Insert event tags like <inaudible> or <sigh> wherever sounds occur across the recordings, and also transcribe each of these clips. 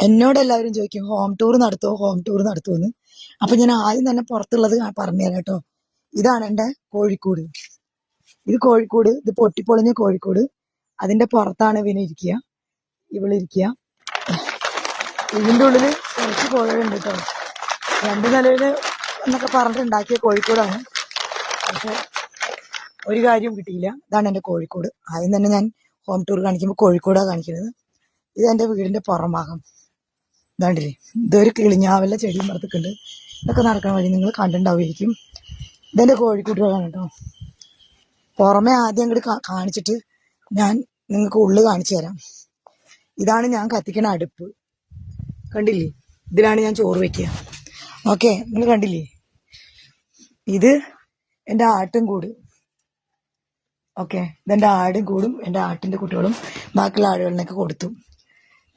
എന്നോട് എല്ലാവരും ചോദിക്കും ഹോം ടൂർ നടത്തുമോ ഹോം ടൂർ നടത്തുമെന്ന് അപ്പൊ ഞാൻ ആദ്യം തന്നെ പുറത്തുള്ളത് പറഞ്ഞു പറഞ്ഞുതരാം കേട്ടോ. ഇതാണ് എന്റെ കോഴിക്കോട്. ഇത് കോഴിക്കോട് ഇത് പൊട്ടിപ്പൊളിഞ്ഞ കോഴിക്കോട്. അതിന്റെ പുറത്താണ് ഇവന് ഇരിക്കുക. ഇവളിരിക്കുക ഇതിന്റെ ഉള്ളിൽ കുറച്ച് കോഴികളുണ്ട് കേട്ടോ. രണ്ട് നിലയിൽ എന്നൊക്കെ പറഞ്ഞിട്ടുണ്ടാക്കിയ കോഴിക്കോടാണ്. പക്ഷെ ഒരു കാര്യവും കിട്ടിയില്ല. ഇതാണ് എന്റെ കോഴിക്കോട്. ആദ്യം തന്നെ ഞാൻ ഹോം ടൂർ കാണിക്കുമ്പോൾ കോഴിക്കോടാണ് കാണിക്കുന്നത്. ഇത് എന്റെ വീടിന്റെ പുറം ഇതാണ്ടില്ലേ ഇതൊരു കിളിഞ്ഞാവല്ല ചെടിയും പുറത്തൊക്കെ ഇതൊക്കെ നടക്കാൻ വഴി നിങ്ങൾ കണ്ടിട്ടുണ്ടാവുമായിരിക്കും. ഇതെന്റെ കോഴിക്കുട്ടികളാണ് കേട്ടോ. പുറമെ ആദ്യം അങ്ങോട്ട് കാണിച്ചിട്ട് ഞാൻ നിങ്ങൾക്ക് ഉള്ളു കാണിച്ചു തരാം. ഇതാണ് ഞാൻ കത്തിക്കണ അടുപ്പ്. കണ്ടില്ലേ? ഇതിലാണ് ഞാൻ ചോറ് വെക്കുക. ഓക്കെ നിങ്ങൾ കണ്ടില്ലേ? ഇത് എന്റെ ആട്ടും കൂട്. ഓക്കെ ഇതെന്റെ ആടും കൂടും എന്റെ ആട്ടിന്റെ കുട്ടികളും ബാക്കിയുള്ള ആടുകളിനൊക്കെ കൊടുത്തു.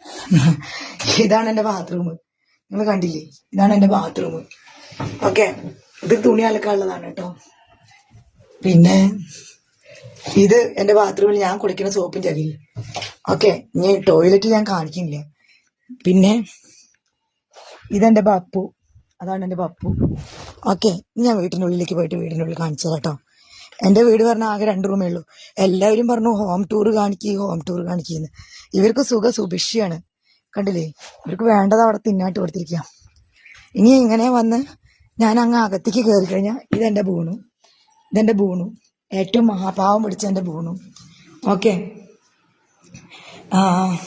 <laughs> ഇതാണ് എന്റെ ബാത്റൂം നിങ്ങൾ കണ്ടില്ലേ? ഇതാണ് എന്റെ ബാത്റൂം ഓക്കെ ഇത് തുണി അലക്കാനുള്ളതാണ് കേട്ടോ. പിന്നെ ഇത് എന്റെ ബാത്റൂമിൽ ഞാൻ കുളിക്കുന്ന സോപ്പും ചകിരി ഓക്കെ ഇനി ടോയ്ലറ്റ് ഞാൻ കാണിക്കുന്നില്ല. പിന്നെ ഇതെന്റെ പപ്പു. അതാണ് എന്റെ പപ്പു. ഓക്കെ ഞാൻ വീട്ടിനുള്ളിലേക്ക് പോയിട്ട് വീടിനുള്ളിൽ കാണിച്ചത് കേട്ടോ. എന്റെ വീട് പറഞ്ഞാൽ ആകെ രണ്ട് റൂമേ ഉള്ളൂ. എല്ലാവരും പറഞ്ഞു ഹോം ടൂർ കാണിക്കുക ഹോം ടൂർ കാണിക്കുന്നു ഇവർക്ക് സുഖ സുഭിക്ഷിയാണ്. കണ്ടില്ലേ? ഇവർക്ക് വേണ്ടത് അവിടെ തിന്നായിട്ട് കൊടുത്തിരിക്കാം. ഇനി ഇങ്ങനെ വന്ന് ഞാൻ അങ്ങ് അകത്തേക്ക് കയറി കഴിഞ്ഞാൽ ഇതെന്റെ ബൂണു. ഇതെന്റെ ബൂണു. ഏറ്റവും മഹാഭാവം പിടിച്ച എന്റെ ബൂണു. ഓക്കെ. ആ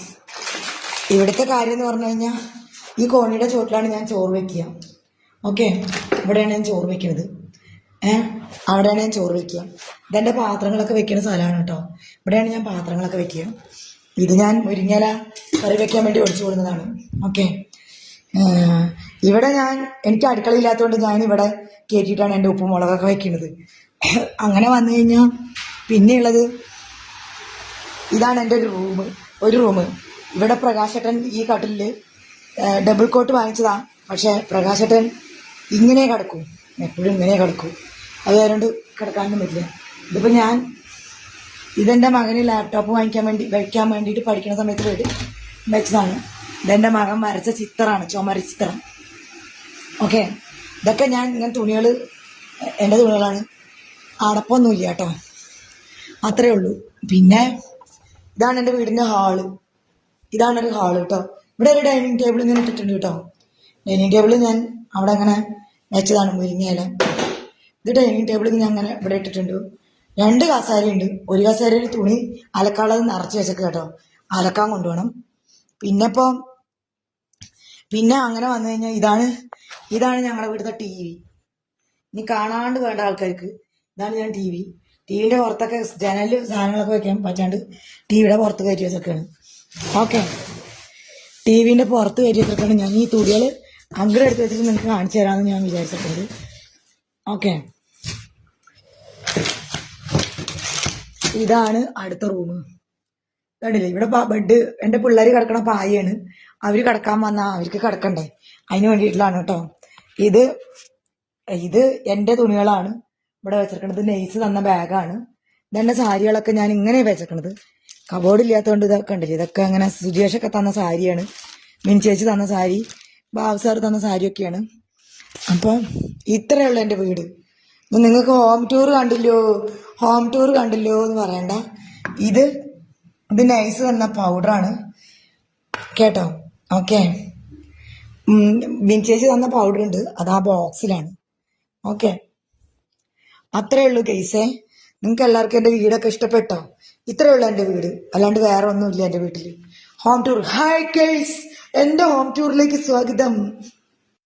ഇവിടുത്തെ കാര്യം എന്ന് പറഞ്ഞു കഴിഞ്ഞാൽ ഈ കോണിയുടെ ചോട്ടിലാണ് ഞാൻ ചോറ് വെക്കുക. ഓക്കെ? ഇവിടെയാണ് ഞാൻ ചോറ് വെക്കുന്നത് ഏ? അവിടെയാണ് ഞാൻ ചോറ് വെക്കുക. ഇതെന്റെ പാത്രങ്ങളൊക്കെ വെക്കുന്ന സ്ഥലമാണ് കേട്ടോ. ഇവിടെയാണ് ഞാൻ പാത്രങ്ങളൊക്കെ വെക്കുക. ഇത് ഞാൻ മുരിങ്ങല കറി വെക്കാൻ വേണ്ടി ഒടിച്ചു കൊടുക്കുന്നതാണ്. ഓക്കെ. ഇവിടെ ഞാൻ എനിക്ക് അടുക്കള ഇല്ലാത്തതുകൊണ്ട് ഞാൻ ഇവിടെ കയറ്റിയിട്ടാണ് എന്റെ ഉപ്പും മുളകൊക്കെ വെക്കുന്നത്. അങ്ങനെ വന്നു കഴിഞ്ഞാൽ പിന്നെയുള്ളത് ഇതാണ് എന്റെ ഒരു റൂം ഒരു റൂം ഇവിടെ പ്രകാശേട്ടൻ ഈ കട്ടിലിൽ ഡബിൾ കോട്ട് വാങ്ങിച്ചതാണ് പക്ഷേ പ്രകാശേട്ടൻ ഇങ്ങനെ കിടക്കും. എപ്പോഴും ഇങ്ങനെ കിടക്കും. അത് കാരണം കിടക്കാനൊന്നും പറ്റില്ല. ഇതിപ്പോൾ ഞാൻ ഇതെന്റെ മകന് ലാപ്ടോപ്പ് വാങ്ങിക്കാൻ വേണ്ടി വയ്ക്കാൻ വേണ്ടിയിട്ട് പഠിക്കുന്ന സമയത്ത് പോയിട്ട് വെച്ചതാണ്. ഇതെന്റെ മകൻ വരച്ച ചിത്രമാണ് ചുമര ചിത്രം. ഓക്കെ ഇതൊക്കെ ഞാൻ ഇങ്ങനെ തുണികൾ എന്റെ തുണികളാണ്. അടപ്പൊന്നുമില്ല കേട്ടോ. അത്രേ ഉള്ളൂ. പിന്നെ ഇതാണ് എന്റെ വീടിന്റെ ഹാൾ ഇതാണ് ഒരു ഹാൾ കേട്ടോ. ഇവിടെ ഒരു ഡൈനിങ് ടേബിൾ ഇങ്ങനെ ഇട്ടിട്ടുണ്ട് കേട്ടോ. ഡൈനിങ് ടേബിൾ ഞാൻ അവിടെ അങ്ങനെ വെച്ചതാണ് മുരിങ്ങയില. ഇത് ഡൈനിങ് ടേബിൾ ഞാൻ അങ്ങനെ ഇവിടെ ഇട്ടിട്ടുണ്ട്. രണ്ട് കസേരയുണ്ട്. ഒരു കസേരയിൽ തുണി അലക്കാളത് നിറച്ച് വെച്ചേക്ക് കേട്ടോ. അലക്കാൻ കൊണ്ടുപോകണം. പിന്നെ ഇപ്പോൾ പിന്നെ അങ്ങനെ വന്നു കഴിഞ്ഞാൽ ഇതാണ് ഇതാണ് ഞങ്ങളുടെ വീട്ടിലത്തെ ടി വി ഇനി കാണാണ്ട് വേണ്ട ആൾക്കാർക്ക് ഇതാണ് ഞാൻ ടി വി ടി വിന്റെ പുറത്തൊക്കെ ജനലിൽ സാധനങ്ങളൊക്കെ വെക്കാൻ പറ്റാണ്ട് ടി വിയുടെ പുറത്ത് കയറ്റി വെച്ചൊക്കെയാണ് ഓക്കെ. ടി വിന്റെ പുറത്ത് കയറ്റി വെച്ചൊക്കെയാണ് ഞാൻ. ഈ തുടികൾ അങ്ങനെ എടുത്ത് വെച്ചിട്ട് നിങ്ങൾക്ക് കാണിച്ചു തരാമെന്ന് ഞാൻ വിചാരിച്ചിട്ടുണ്ട്. ഓക്കെ. ഇതാണ് അടുത്ത റൂം കണ്ടില്ലേ? ഇവിടെ ബെഡ് എന്റെ പിള്ളേർ കിടക്കണ പായയാണ്. അവർ കിടക്കാൻ വന്നാൽ അവർക്ക് കിടക്കണ്ടേ? അതിന് വേണ്ടിയിട്ടുള്ളതാണ് കേട്ടോ. ഇത് ഇത് എന്റെ തുണികളാണ്. ഇവിടെ വെച്ചിരിക്കണത് നെയ്സ് തന്ന ബാഗാണ്. ഇതെന്റെ സാരികളൊക്കെ ഞാൻ ഇങ്ങനെ വെച്ചിരിക്കണത്. കബോർഡ് ഇല്ലാത്തതുകൊണ്ട് ഇതൊക്കെ ഉണ്ടല്ലേ ഇതൊക്കെ അങ്ങനെ സുജേഷൊക്കെ തന്ന സാരിയാണ്. മിനി ചേച്ചി തന്ന സാരി ബാബു സാർ തന്ന സാരിയൊക്കെയാണ്. അപ്പോൾ ഇത്രയേ ഉള്ളൂ എന്റെ വീട്. നിങ്ങൾക്ക് ഹോം ടൂർ കണ്ടില്ലോ ഹോം ടൂർ കണ്ടില്ലോ എന്ന് പറയണ്ട. ഇത് ഇത് നൈസ് തന്ന പൗഡറാണ് കേട്ടോ? ഓക്കെ വിൻചേച്ചി തന്ന പൗഡർ ഉണ്ട്. അത് ആ ബോക്സിലാണ് ഓക്കെ അത്രേ ഉള്ളൂ കേസേ നിങ്ങൾക്ക് എല്ലാവർക്കും എന്റെ വീടൊക്കെ ഇഷ്ടപ്പെട്ടോ? ഇത്രേ ഉള്ളൂ എന്റെ വീട്. അല്ലാണ്ട് വേറെ ഒന്നുമില്ല എന്റെ വീട്ടിൽ ഹോം ടൂർ ഹായ് കേസ് എന്റെ ഹോം ടൂറിലേക്ക് സ്വാഗതം.